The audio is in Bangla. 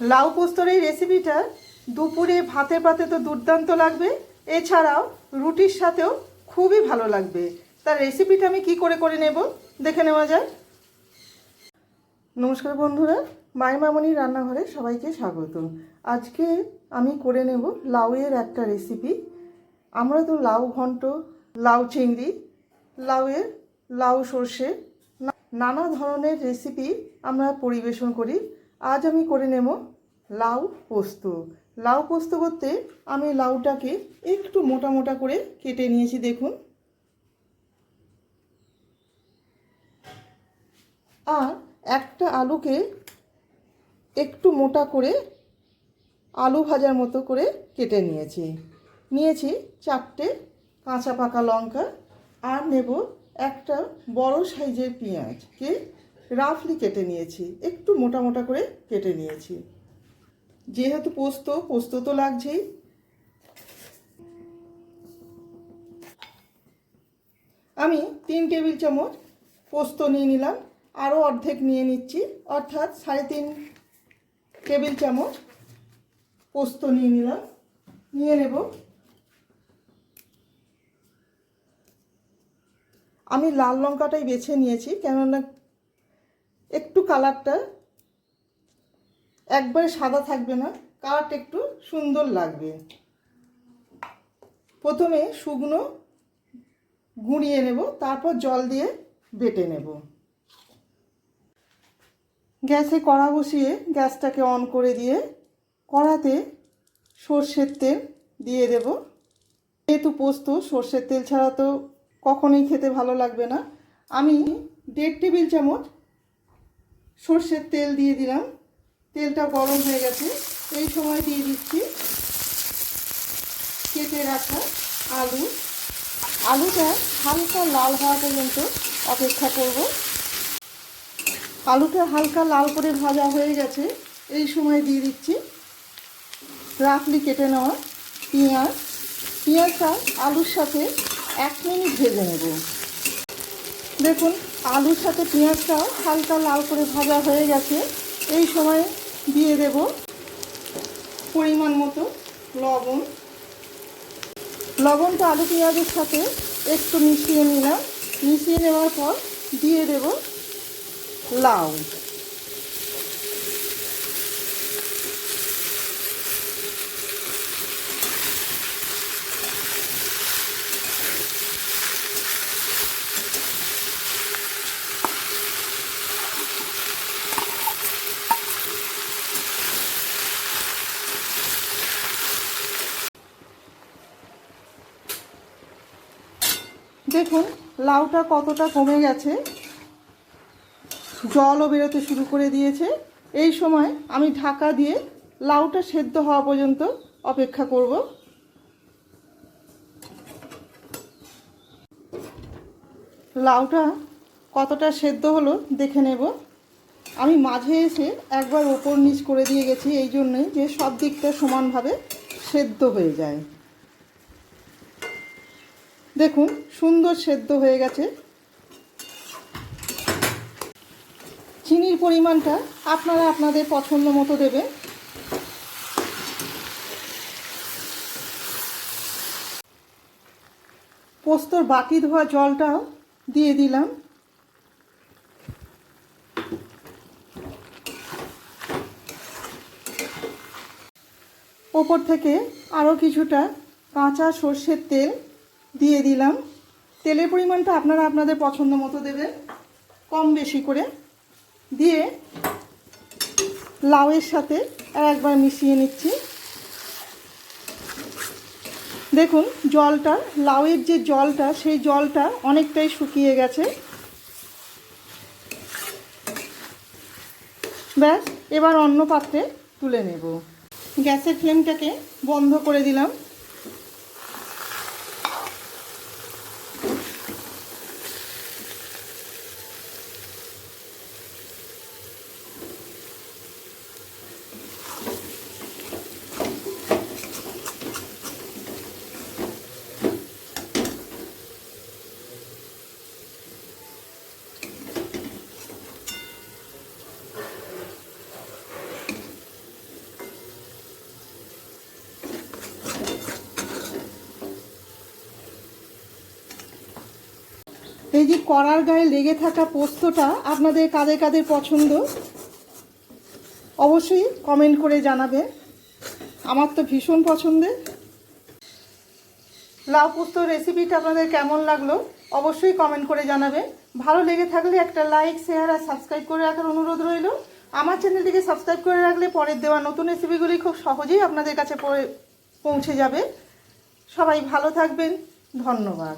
লাউ পোস্তর এই রেসিপিটা দুপুরে ভাতে পাতে তো দুর্দান্ত লাগবে। এছাড়াও রুটির সাথেও খুবই ভালো লাগবে। তার রেসিপিটা আমি কি করে করে নেব দেখে নেওয়া যায় নমস্কার বন্ধুরা মায়ের মামনি রান্নাঘরে সবাইকে স্বাগত। আজকে আমি করে নেব লাউয়ের একটা রেসিপি আমরা তো লাউ ঘন্ট, লাউ চিংড়ি, লাউয়ের লাউ সর্ষে, নানা ধরনের রেসিপি আমরা পরিবেশন করি। আজ আমি করে নেব লাউ পোস্ত। লাউ পোস্ত করতে আমি লাউটাকে একটু মোটা মোটা করে কেটে নিয়েছি, দেখুন। আর একটা আলুকে একটু মোটা করে আলু ভাজার মতো করে কেটে নিয়েছি। নিয়েছি চারটে কাঁচা পাকা লঙ্কা আর নেব একটা বড় সাইজের পেঁয়াজকে রাফলি কেটে নিয়েছি, একটু মোটা মোটা করে কেটে নিয়েছি। যেহেতু পোস্ত পোস্ত তো লাগছেই। আমি তিন টেবিল চামচ পোস্ত নিয়ে নিলাম আরও অর্ধেক নিয়ে নিচ্ছি, অর্থাৎ সাড়ে তিন টেবিল চামচ পোস্ত নিয়ে নিলাম, নিয়ে নেব। আমি লাল লঙ্কাটাই বেছে নিয়েছি, কেননা একটু কালারটা একবারে সাদা থাকবে না, কালারটা একটু সুন্দর লাগবে। প্রথমে শুকনো গুঁড়িয়ে নেব, তারপর জল দিয়ে বেটে নেব। গ্যাসে কড়া বসিয়ে গ্যাসটাকে অন করে দিয়ে কড়াতে সর্ষের তেল দিয়ে দেব। যেহেতু পোস্ত, সর্ষের তেল ছাড়া তো কখনোই খেতে ভালো লাগবে না। আমি দেড় টেবিল চামচ সর্ষের তেল দিয়ে দিলাম। তেলটা গরম হয়ে গেছে। এই সময় দিয়ে দিচ্ছি কেটে রাখা আলু। আলুটা হালকা লাল হওয়া পর্যন্ত অপেক্ষা করব। আলুটা হালকা লাল করে ভাজা হয়ে গেছে। এই সময় দিয়ে দিচ্ছি রাফলি কেটে নেওয়া পেঁয়াজ। পেঁয়াজটা আলুর সাথে এক মিনিট ভেজে নেব। দেখুন আলুর সাথে পেঁয়াজটাও হালকা লাল করে ভাজা হয়ে গেছে। এই সময় দিয়ে দেব পরিমাণ মতো লবণ। লবণটা আলু পেঁয়াজের সাথে একটু মিশিয়ে নিলাম। মিশিয়ে নেওয়ার পর দিয়ে দেব লাউ। দেখুন, লাউটা কতটা কমে গেছে। জলও বেরোতে শুরু করে দিয়েছে। এই সময় আমি ঢাকা দিয়ে লাউটা সেদ্ধ হওয়া পর্যন্ত অপেক্ষা করব। লাউটা কতটা সেদ্ধ হলো দেখে নেব। আমি মাঝে এসে একবার ওপর নিচ করে দিয়ে গেছি, এই জন্যই যে সব দিকটা সমানভাবে সেদ্ধ হয়ে যায়। দেখুন, সুন্দর সেদ্ধ হয়ে গেছে। চিনির পরিমাণটা আপনারা আপনাদের পছন্দ মতো দেবেন। পোস্তর বাটি ধোয়া জলটাও দিয়ে দিলাম। ওপর থেকে আরও কিছুটা কাঁচা সর্ষের তেল দিয়ে দিলাম। তেলের পরিমাণটা আপনারা আপনাদের পছন্দ মতো দেবেন, কম বেশি করে। দিয়ে লাউয়ের সাথে একবার মিশিয়ে নিচ্ছি। দেখুন, জলটা, লাউয়ের যে জলটা, সেই জলটা অনেকটাই শুকিয়ে গেছে। ব্যাস, এবার অন্য পাত্রে তুলে নেব। গ্যাসের ফ্লেমটাকে বন্ধ করে দিলাম। এই যে কড়ার গায়ে লেগে থাকা পোস্তটা আপনাদের কাদের কাদের পছন্দ? অবশ্যই কমেন্ট করে জানাবে আমার তো ভীষণ পছন্দের। লাউ পোস্ত রেসিপিটা আপনাদের কেমন লাগল? অবশ্যই কমেন্ট করে জানাবে ভালো লেগে থাকলে একটা লাইক শেয়ার আর সাবস্ক্রাইব করে রাখার অনুরোধ রইল। আমার চ্যানেলটিকে সাবস্ক্রাইব করে রাখলে পরের দেওয়া নতুন রেসিপিগুলি খুব সহজেই আপনাদের কাছে পৌঁছে যাবে। সবাই ভালো থাকবেন। ধন্যবাদ।